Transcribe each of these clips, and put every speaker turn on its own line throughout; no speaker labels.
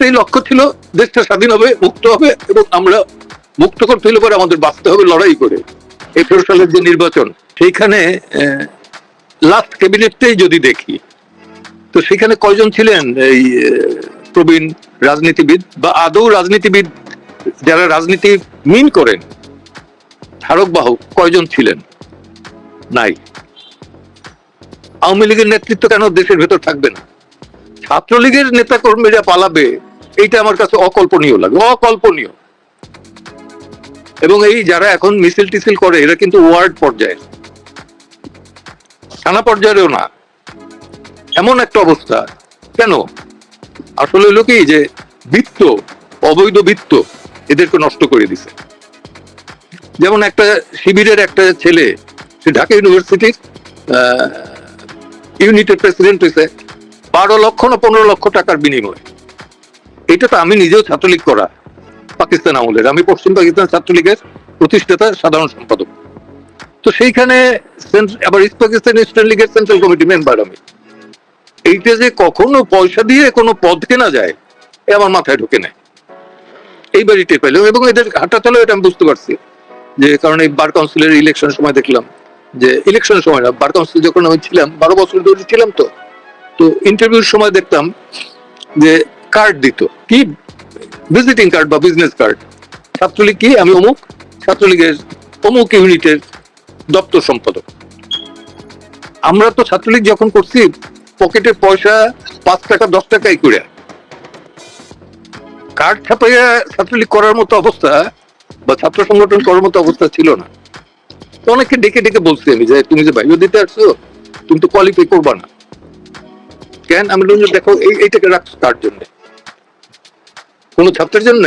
একটাই লক্ষ্য ছিল দেশটা স্বাধীন হবে, মুক্ত হবে এবং আমরা মুক্ত করতে হলে পরে আমাদের বাঁচতে হবে, লড়াই করে। এঠারো সালের যে নির্বাচন, সেইখানে লাস্ট ক্যাবিনেটটাই যদি দেখি, তো সেখানে কয়জন ছিলেন? এই প্রবীণ রাজনীতিবিদ বা আদৌ রাজনীতিবিদ যারা রাজনীতি মিন করেন, ধারক বাহক কয়জন ছিলেন? নাই। আওয়ামী লীগের নেতৃত্ব কেন দেশের ভেতর থাকবে না? ছাত্রলীগের নেতা কর্মীরা পালাবে এইটা আমার কাছে অকল্পনীয় লাগে, অকল্পনীয়। এবং এই যারা এখন মিছিল টিছিল করে, এরা কিন্তু ওয়ার্ড পর্যায়ে থানা পর্যায়েও না। এমন একটা অবস্থা। কেন? আসলে হলো কি যে, বৃত্ত, অবৈধ বৃত্ত এদেরকে নষ্ট করে দিছে। যেমন একটা শিবিরের একটা ছেলে, সে ঢাকা ইউনিভার্সিটির ইউনিটের প্রেসিডেন্ট হয়েছে বারো লক্ষ না পনেরো লক্ষ টাকার বিনিময়ে। এটা তো আমি নিজেও ছাত্রলীগ করা পাকিস্তান আমলের। আমি পশ্চিম পাকিস্তান ছাত্রলীগের প্রতিষ্ঠাতা, সাধারণ সম্পাদক। তো সেইখানে আবার ইস্ট পাকিস্তান ইস্টার্ন লীগের সেন্ট্রাল কমিটি মেম্বার আমি। এইটা যে কখনো পয়সা দিয়ে কোনো পদ কেনা যায়, এ আমার মাথায় ঢুকে নেয় এইবারই টের পেলাম এবং এদের হাঁটা চলো, এটা আমি বুঝতে পারছি। যে কারণ এই বার কাউন্সিলের ইলেকশনের সময় দেখলাম। যে ইলেকশনের সময় না, বার কাউন্সিল যখন আমি ছিলাম, বারো বছর ধরে ছিলাম তো। তো ইন্টারভিউর সময় দেখতাম যে কার্ড দিত। কি? ভিজিটিং কার্ড বা বিজনেস কার্ড ছাত্রলীগ কি? আমি অমুক। ছাত্রলীগের অমুক ইউনিটের দপ্তর সম্পাদক। আমরা তো ছাত্রলীগ যখন করছি, পকেটে পয়সা পাঁচ টাকা, দশ টাকাই করে। কার্ড ছাপাইয়া ছাত্রলীগ করার মতো অবস্থা বা ছাত্র সংগঠন করার মতো অবস্থা ছিল না। অনেকে ডেকে ডেকে বলছি আমি যে, তুমি যে বাইরে দিতে আসছো, তুমি তো কোয়ালিফাই করবা না। কেন? আমি দেখো, এই, এইটাকে রাখছো কার জন্য। কোন ছাত্রের জন্য?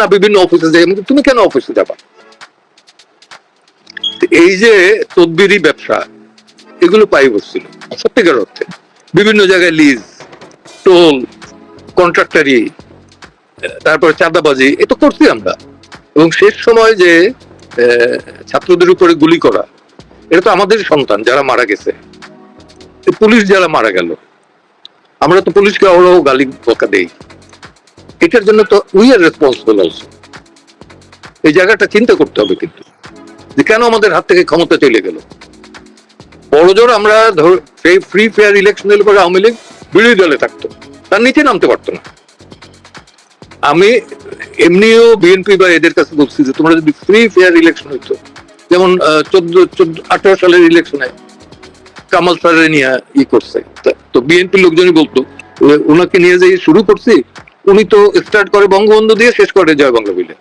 না, বিভিন্ন অফিসে যাই। তুমি কেন অফিসে যাবা? এই যে তদবিরি ব্যবসা, এগুলো পাই বসছিল। সত্যিকার অর্থে। বিভিন্ন জায়গায় লিজ টোল কন্ট্রাক্টারি তারপর চাঁদাবাজি, এ তো করছি আমরা। এবং শেষ সময় যে ছাত্রদের উপরে গুলি করা, এটা তো আমাদের সন্তান যারা মারা গেছে। পুলিশ যারা মারা গেল, আমরা তো পুলিশকে অহরহ গালি বকা দেই। এটার জন্য তো উই আর রেসপন্সিবল অলসো এই জায়গাটা চিন্তা করতে হবে কিন্তু, যে কেন আমাদের হাত থেকে ক্ষমতা চলে গেল? বড়জোর আমরা সেই ফ্রি ফেয়ার ইলেকশন এর পরে আওয়ামী লীগ বিরোধী দলে থাকতো, তার নিচে নামতে পারতো না। আমি এমনিও বিএনপি বা এদের কাছে বলছি যে তোমরা যদি ফ্রি ফেয়ার ইলেকশন হইতো, যেমন চোদ্দ চোদ্দ, আঠারো সালের ইলেকশনে কামাল স্যারের নিয়ে ই করছে। তা- তো বিএনপি লোকজনই বলতো ওনাকে নিয়ে যে শুরু করছি উনি তো স্টার্ট করে বঙ্গবন্ধু দিয়ে শেষ করে জয় বাংলা বলে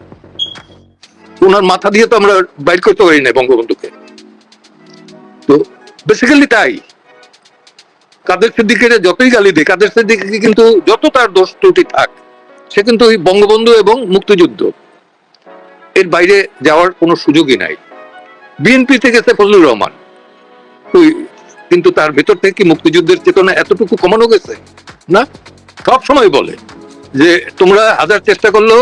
ওনার মাথা দিয়ে তো আমরা বাইর করতে পারি না বঙ্গবন্ধুকে। তো বেসিক্যালি তাই। কাদের সিদ্দিকের যতই গালি দেয় কাদের সিদ্দিকে কিন্তু যত তার দোষ ত্রুটি থাক, সে কিন্তু ওই বঙ্গবন্ধু এবং মুক্তিযুদ্ধ। এর বাইরে যাওয়ার কোনো সুযোগই নাই। বিএনপি থেকে গেছে ফজলুর রহমান। ওই কিন্তু তার ভেতর থেকে কি মুক্তিযুদ্ধের চেতনা এতটুকু কমানো গেছে, না? সব সময় বলে। যে তোমরা হাজার চেষ্টা করলেও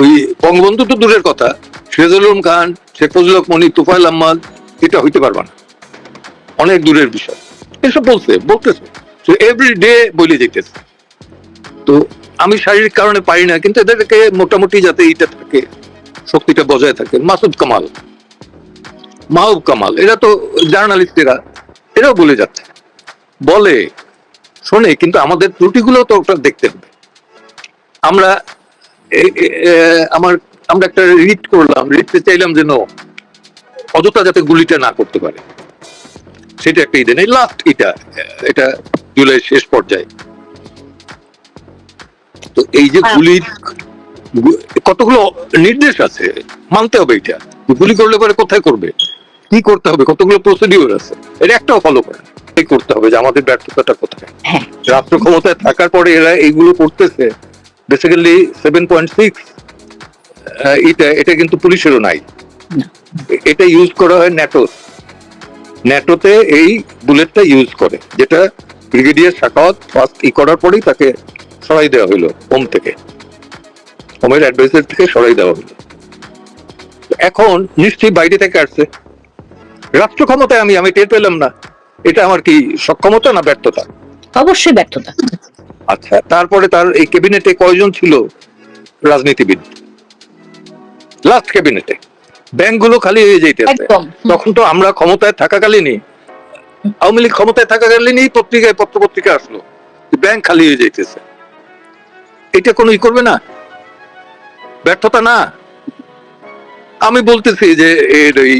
ওই বঙ্গবন্ধু তো দূরের কথা সিরাজুল খান, শেখ ফজলুল হক মনি তুফাইল আহমদ, এটা হইতে পারবা না। অনেক দূরের বিষয়। এসব বলছে, বলতেছে। এভরি ডে বলে যেতেছে তো আমি শারীরিক কারণে পারি না, কিন্তু এদেরকে মোটামুটি যাতে এইটা থাকে, শক্তিটা বজায় থাকে। মাসুদ কামাল। মাহবুব কামাল। এরা তো জার্নালিস্ট এরা এরাও বলে যাচ্ছে। বলে, শোনে, কিন্তু আমাদের ত্রুটিগুলো তো ওটা দেখতে হবে। আমরা আমার আমরা একটা রিট করলাম রিটতে চাইলাম যেন অযথা যাতে গুলিটা না করতে পারে। সেটা একটা লাস্ট এটা এটা জুলাই শেষ পর্যায়ে। তো এই যে
হ্যাঁ।
গুলির কতগুলো নির্দেশ আছে মানতে হবে এটা। গুলি করলে পরে কোথায় করবে? কি করতে হবে? কতগুলো প্রসিডিওর আছে? এটা একটাও ফলো করে না। করতে হবে? যে আমাদের ব্যর্থতাটা কোথায়?
হ্যাঁ।
রাষ্ট্র ক্ষমতায় থাকার পরে এরা এইগুলো করতেছে। বেসিক্যালি সেভেন পয়েন্ট সিক্স এটা এটা কিন্তু পুলিশেরও নাই। এটা ইউজ করা হয় ন্যাটো। ন্যাটোতে এই বুলেটটা ইউজ করে যেটা ব্রিগেডিয়ার শাখাওয়াত ফার্স্ট ই করার পরেই তাকে সরাই দেওয়া হলো হোম থেকে। হোমের অ্যাডভাইসার থেকে সরাই দেওয়া হলো এখন নিশ্চয়ই বাইরে থেকে আসছে। রাষ্ট্র ক্ষমতায় আমি আমি টের পেলাম না। এটা আমার কি সক্ষমতা না ব্যর্থতা?
অবশ্যই ব্যর্থতা।
আচ্ছা তারপরে তার এই ক্যাবিনেটে কয়জন ছিল রাজনীতিবিদ? লাস্ট ক্যাবিনেটে। ব্যাংকগুলো খালি হয়ে যেতেছে
হুম,
তখন তো আমরা ক্ষমতায় থাকাকালীনই আওয়ামী লীগ ক্ষমতায় থাকাকালীনই পত্রিকায় পত্র পত্রিকা আসলো ব্যাংক খালি হয়ে যাইতেছে। এটা কোনো ই করবে না? ব্যর্থতা না? আমি বলতেছি যে এর এই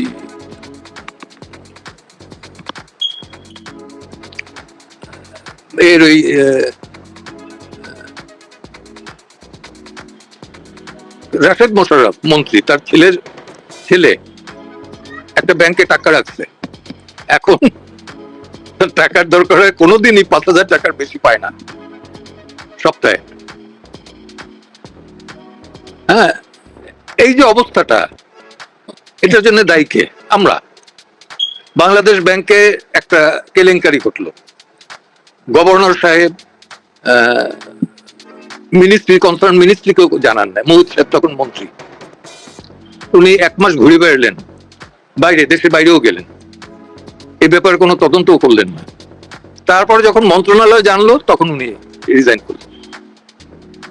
এর ওই রাশেদ মোশাররফ মন্ত্রী, তার ছেলের ছেলে একটা ব্যাংকে টাকা রাখছে। এখন টাকার দরকার হয়, কোনোদিনই পাঁচ হাজার টাকার বেশি পায় না। সপ্তাহে। হ্যাঁ এই যে অবস্থাটা, এটার জন্য দায়ী কে? আমরা। বাংলাদেশ ব্যাংকে একটা কেলেঙ্কারি ঘটলো। গভর্নর সাহেব মিনিস্ট্রি কনসার্ন মিনিস্ট্রিকেও জানান না মহুদ সাহেব তখন মন্ত্রী। উনি এক মাস ঘুরে বেড়ালেন। বাইরে, দেশের বাইরেও গেলেন। এই ব্যাপারে কোনো তদন্তও করলেন না। তারপরে যখন মন্ত্রণালয় জানলো, তখন উনি রিজাইন করলেন।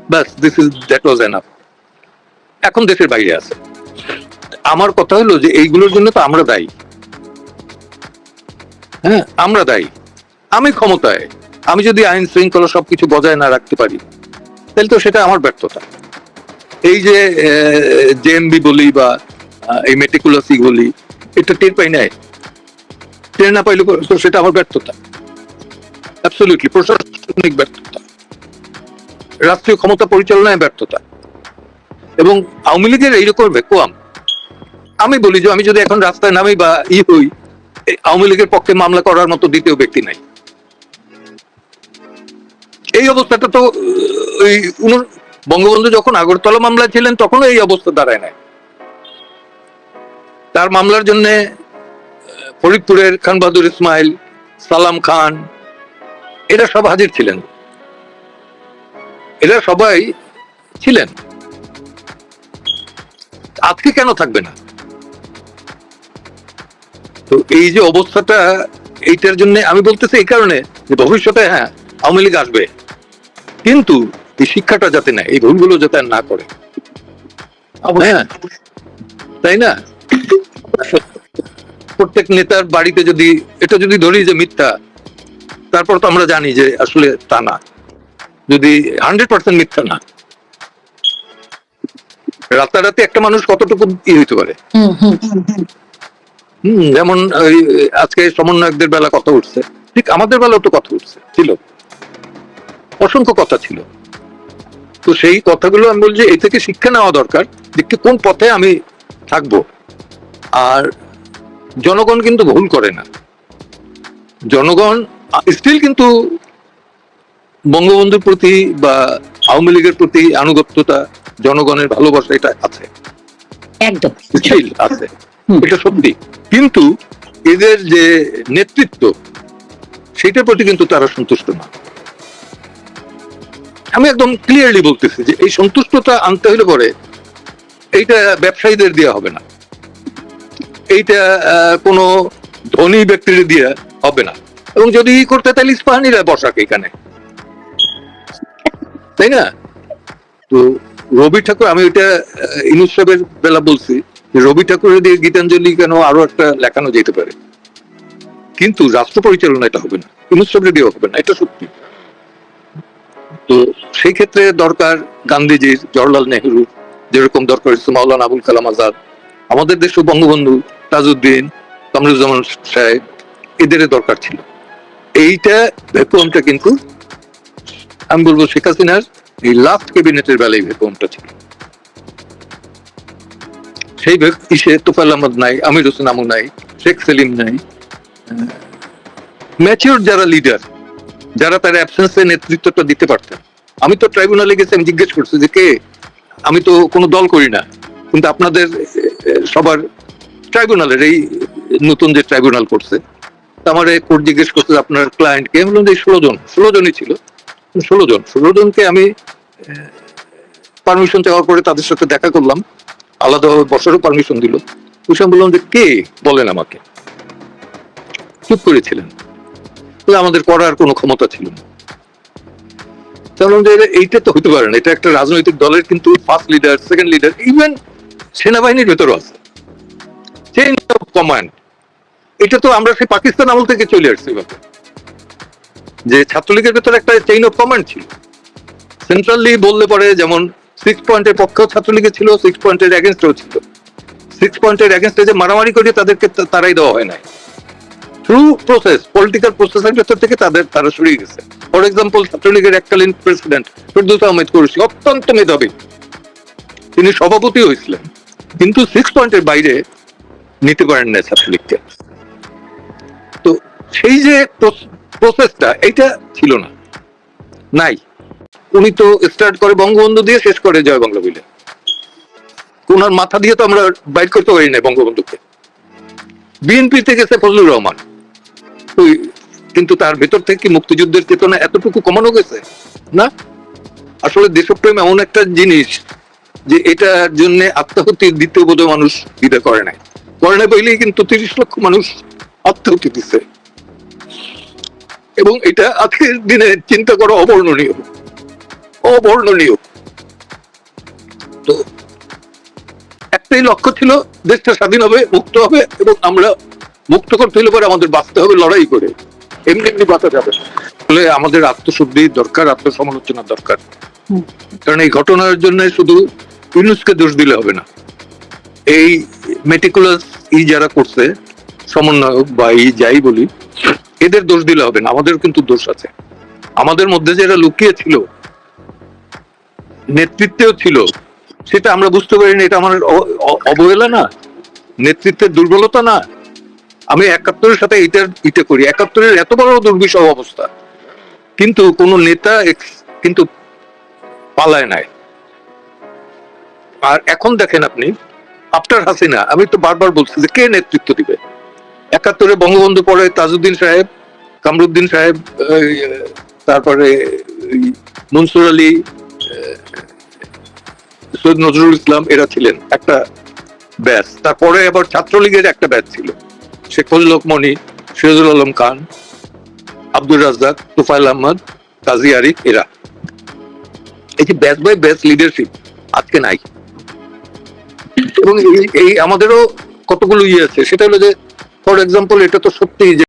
ব্যাস this is that was enough এখন দেশের বাইরে আছে। আমার কথা হলো যে এইগুলোর জন্য তো আমরা দায়ী। হ্যাঁ আমরা দায়ী। আমি ক্ষমতায়। আমি যদি আইন শৃঙ্খলা সবকিছু বজায় না রাখতে পারি তাহলে তো সেটা আমার ব্যর্থতা। এই যে জেএমবি বলি বা এই মেটিকুলাসি বলি, এটা টের পাই নাই। টের না পাইলে তো সেটা আমার ব্যর্থতা। অ্যাবসলিউটলি প্রশাসনিক ব্যর্থতা। রাষ্ট্রীয় ক্ষমতা পরিচালনায় ব্যর্থতা। এবং আওয়ামী লীগের এইরকম ভ্যাকুয়াম আমি বলি যে, আমি যদি এখন রাস্তায় নামি বা ই হই আওয়ামী লীগের পক্ষে মামলা করার মতো দ্বিতীয় ব্যক্তি নাই। এই অবস্থাটা তো ওই বঙ্গবন্ধু যখন আগরতলা মামলা ছিলেন, তখনও এই অবস্থা দাঁড়ায় নাই। তার মামলার জন্য ফরিদপুরের খান বাহাদুর ইসমাইল, সালাম খান, এরা সব হাজির ছিলেন। এরা সবাই ছিলেন। আজকে কেন থাকবে না? তো এই যে অবস্থাটা, এইটার জন্য আমি বলতেছি এই কারণে যে ভবিষ্যতে হ্যাঁ আওয়ামী লীগ আসবে। কিন্তু এই শিক্ষাটা যাতে না এই ভুলগুলো যাতে আর না করে। হ্যাঁ? তাই না? প্রত্যেক নেতার বাড়িতে যদি এটা যদি ধরি যে মিথ্যা তারপর তো আমরা জানি যে আসলে তা না। যদি হান্ড্রেড পার্সেন্ট মিথ্যা না রাতারাতি একটা মানুষ কতটুকু ই হইতে পারে?
হম
যেমন আজকে সমন্বয়কদের বেলা কথা উঠছে। ঠিক আমাদের বেলাও তো কথা উঠছে ছিল। অসংখ্য কথা ছিল। তো সেই কথাগুলো আমি বলছি এই থেকে শিক্ষা নেওয়া দরকার কি কোন পথে আমি থাকব। আর জনগণ কিন্তু ভুল করে না। জনগণ স্টিল কিন্তু বঙ্গবন্ধুর প্রতি বা আওয়ামী লীগের প্রতি আনুগত্যতা জনগণের ভালোবাসা এটা আছে।
একদম।
স্টিল আছে। এটা সত্যি। কিন্তু এদের যে নেতৃত্ব সেটার প্রতি কিন্তু তারা সন্তুষ্ট না। আমি একদম ক্লিয়ারলি বলতেছি যে এই সন্তুষ্টতা আনতে হলে পরে এইটা ব্যবসায়ীদের দেওয়া হবে না। এইটা কোনো ধনী ব্যক্তির দিয়ে হবে না। এবং যদি করতে তাহলে ইস্পাহানিরা বসাক এখানে। তাই না? তো রবি ঠাকুর, আমি ওইটা ইনুস বেলা বলছি যে রবি ঠাকুরের দিয়ে গীতাঞ্জলি কেন আরও একটা লেখানো যেতে পারে? কিন্তু রাষ্ট্র পরিচালনা এটা হবে না। ইনুস দিয়ে হবে না, এটা সত্যি। তো সেই ক্ষেত্রে দরকার গান্ধীজির জওয়াহরলাল নেহরু, যেরকম দরকার হচ্ছে মাওলানা আবুল কালাম আজাদ, আমাদের দেশে বঙ্গবন্ধু তাজউদ্দিন কামরুজ্জামান সাহেব এদের দরকার ছিল। এইটা ভ্যাকুয়ামটা কিন্তু, আমি বলব শেখ হাসিনার এই লাস্ট ক্যাবিনেটের বেলায় ভ্যাকুয়ামটা ছিল। সেই ইসে তোফাল আহমদ নাই, আমির হোসেন আমু নাই, শেখ সেলিম নাই ম্যাচিওর যারা লিডার যারা তার অ্যাবসেন্সে নেতৃত্বটা দিতে পারতেন। আমি তো ট্রাইব্যুনালে গেছি, আমি জিজ্ঞেস করছি যে কে? আমি তো কোনো দল করি না। কিন্তু আপনাদের সবার ট্রাইব্যুনালের এই নতুন যে ট্রাইব্যুনাল করছে আমার কোর্ট জিজ্ঞেস করছে আপনার ক্লায়েন্ট কে? আমি বললাম যে ষোলো জন। ষোলো জনই ছিল। ষোলো জন। ষোলো জনকে আমি পারমিশন চাওয়ার পরে তাদের সাথে দেখা করলাম। আলাদাভাবে বসারও পারমিশন দিল। আমি বললাম যে কে? বলেন আমাকে। চুপ করেছিলেন। আমাদের করার কোনো ক্ষমতা ছিল না। যে এইটা তো হতে পারে না। এটা একটা রাজনৈতিক দলের কিন্তু first leader second leader even সেনাবাহিনীর ভেতরও আছে। চেইন অফ কমান্ড এটা তো আমরা সেই পাকিস্তান আমল থেকে চলে আসছি যে ছাত্রলীগের ভেতরে একটা চেইন অফ কমান্ড ছিল। সেন্ট্রালি বললে পরে যেমন সিক্স পয়েন্টের পক্ষেও ছাত্রলীগে ছিল সিক্স পয়েন্টের এগেনস্টেও ছিল। সিক্স পয়েন্টের এগেনস্টে যে মারামারি করে তাদেরকে তারাই দেওয়া হয় না থ্রু প্রসেস পলিটিক্যাল প্রসেসের ভেতর থেকে তাদের, তারা সরিয়ে গেছে। ফর এক্সাম্পল ছাত্রলীগের এককালীন প্রেসিডেন্ট ফেরদৌস আহমেদ কুরসি অত্যন্ত মেধাবী। তিনি সভাপতি হয়েছিলেন, কিন্তু সিক্স পয়েন্টের বাইরে নিতে পারেন না ছাত্রলীগকে। তো সেই যে প্রসেসটা এটা ছিল না। নাই। উনি তো স্টার্ট করে বঙ্গবন্ধু দিয়ে শেষ করে জয় বাংলা বলে ওনার মাথা দিয়ে তো আমরা বাইর করতে পারি না বঙ্গবন্ধুকে। বিএনপিতে গেছে ফজলুর রহমান। কিন্তু তার ভেতর থেকে মুক্তিযুদ্ধের চেতনা এতটুকু কমানো গেছে? না। আসলে দেশপ্রেম এমন একটা জিনিস যে এটার জন্য আত্মাহুতি দিতে বোধ মানুষ দিতে করে নাই। করে না বললেই কিন্তু তিরিশ লক্ষ মানুষ আত্মাহুতি দিচ্ছে এবং এটা আজকের দিনে চিন্তা করা অবর্ণনীয়। অবর্ণনীয়। তো একটাই লক্ষ্য ছিল, দেশটা স্বাধীন হবে, মুক্ত হবে, এবং আমরা মুক্ত করতে হলে পরে আমাদের বাঁচতে হবে লড়াই করে। এমনি এমনি বাঁচা যাবে। ফলে আমাদের আত্মশুদ্ধি দরকার আত্মসমালোচনার দরকার। কারণ এই ঘটনার জন্য শুধু ইউনুসকে দোষ দিলে হবে না। এই মেটিকুলাস ই যারা করছে সমন্বয়ক বা এই যাই বলি এদের দোষ দিলে হবে না। আমাদের কিন্তু দোষ আছে। আমাদের মধ্যে যারা লুকিয়ে ছিল নেতৃত্বেও ছিল সেটা আমরা বুঝতে পারিনি। এটা আমার অবহেলা না। নেতৃত্বের দুর্বলতা না। আমি একাত্তরের সাথে এটার ইটা করি। একাত্তরের এত বড় দুর্বিষহ অবস্থা। কিন্তু কোন নেতা কিন্তু পালায় নাই। আর এখন দেখেন আপনি, আফটার হাসিনা, আমি তো বারবার বলছি যে কে নেতৃত্ব দিবে? একাত্তরে বঙ্গবন্ধু পরে তাজউদ্দিন সাহেব, কামরুদ্দিন সাহেব তারপরে মনসুর আলী সৈয়দ নজরুল ইসলাম, এরা ছিলেন একটা ব্যাচ। তারপরে আবার ছাত্রলীগের একটা ব্যাচ ছিল। শেখ মনি সিরাজুল আলম খান, আব্দুর রাজ্জাক, তুফাইল আহমদ, কাজী আরিফ, এরা। এই যে ব্যাচ বাই ব্যাচ লিডারশিপ আজকে নাই। এবং এই আমাদেরও কতগুলো ইয়ে আছে, সেটা হলো যে ফর এক্সাম্পল এটা তো সত্যি যে